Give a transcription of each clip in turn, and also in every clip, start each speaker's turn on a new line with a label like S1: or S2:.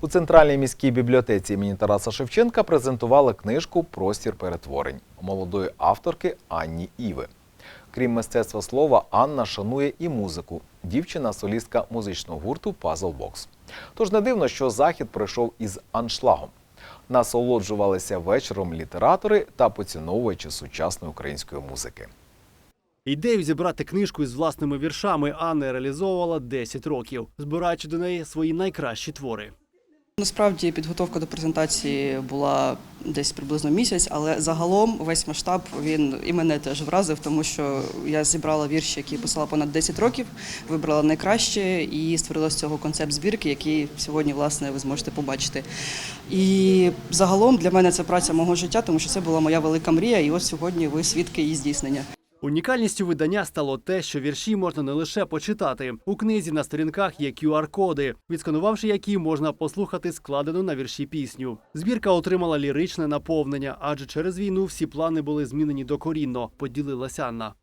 S1: У центральній міській бібліотеці імені Тараса Шевченка презентували книжку Простір перетворень молодої авторки Анні Іви. Крім мистецтва слова, Анна шанує і музику. Дівчина солістка музичного гурту Puzzle Box. Тож не дивно, що захід пройшов із аншлагом. Насолоджувалися вечором літератори та поціновувачі сучасної української музики.
S2: Ідею зібрати книжку із власними віршами Анна реалізовувала 10 років, збираючи до неї свої найкращі твори.
S3: Насправді підготовка до презентації була десь приблизно місяць, але загалом весь масштаб він і мене теж вразив, тому що я зібрала вірші, які писала понад 10 років, вибрала найкраще і створила з цього концепт збірки, який сьогодні власне ви зможете побачити. І загалом для мене це праця мого життя, тому що це була моя велика мрія, і ось сьогодні ви свідки її здійснення.
S2: Унікальністю видання стало те, що вірші можна не лише почитати. У книзі на сторінках є QR-коди, відсканувавши які можна послухати складену на вірші пісню. Збірка отримала ліричне наповнення, адже через війну всі плани були змінені докорінно, поділилася Анна.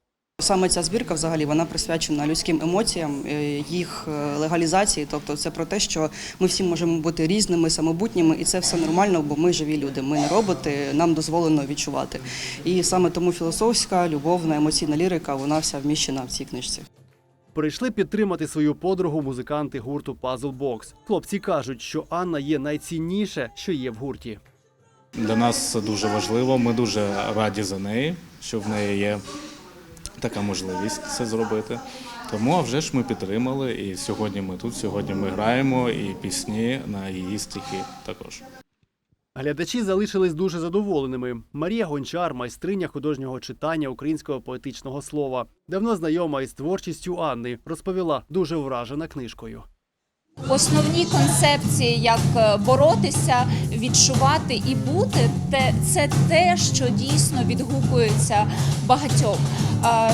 S3: Саме ця збірка взагалі вона присвячена людським емоціям, е, їх е, легалізації. Тобто, це про те, що ми всі можемо бути різними, самобутніми, і це все нормально, бо ми живі люди. Ми не роботи, нам дозволено відчувати. І саме тому філософська, любовна, емоційна лірика вона вся вміщена в цій книжці.
S2: Прийшли підтримати свою подругу музиканти гурту Puzzle Box. Хлопці кажуть, що Анна є найцінніше, що є в гурті.
S4: Для нас це дуже важливо. Ми дуже раді за неї, що в неї є така можливість це зробити. Тому а вже ж ми підтримали, і сьогодні ми тут. Сьогодні ми граємо і пісні на її стихи також.
S2: Глядачі залишились дуже задоволеними. Марія Гончар, майстриня художнього читання українського поетичного слова, давно знайома із творчістю Анни, розповіла дуже вражена книжкою.
S5: Основні концепції, як е, боротися, відчувати і бути, це те, що дійсно відгукується багатьом.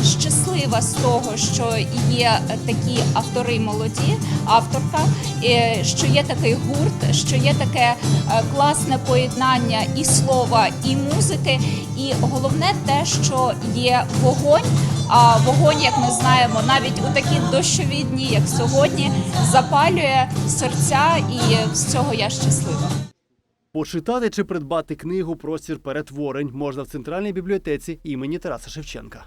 S5: Щаслива з того, що є такі автори молоді, авторка, що є такий гурт, що є таке е, класне поєднання і слова, і музики. І головне те, що є вогонь. А вогонь, як ми знаємо, навіть у такі дощові дні, як сьогодні, запалює серця, і з цього я щаслива.
S2: Почитати чи придбати книгу Простір перетворень можна в центральній бібліотеці імені Тараса Шевченка.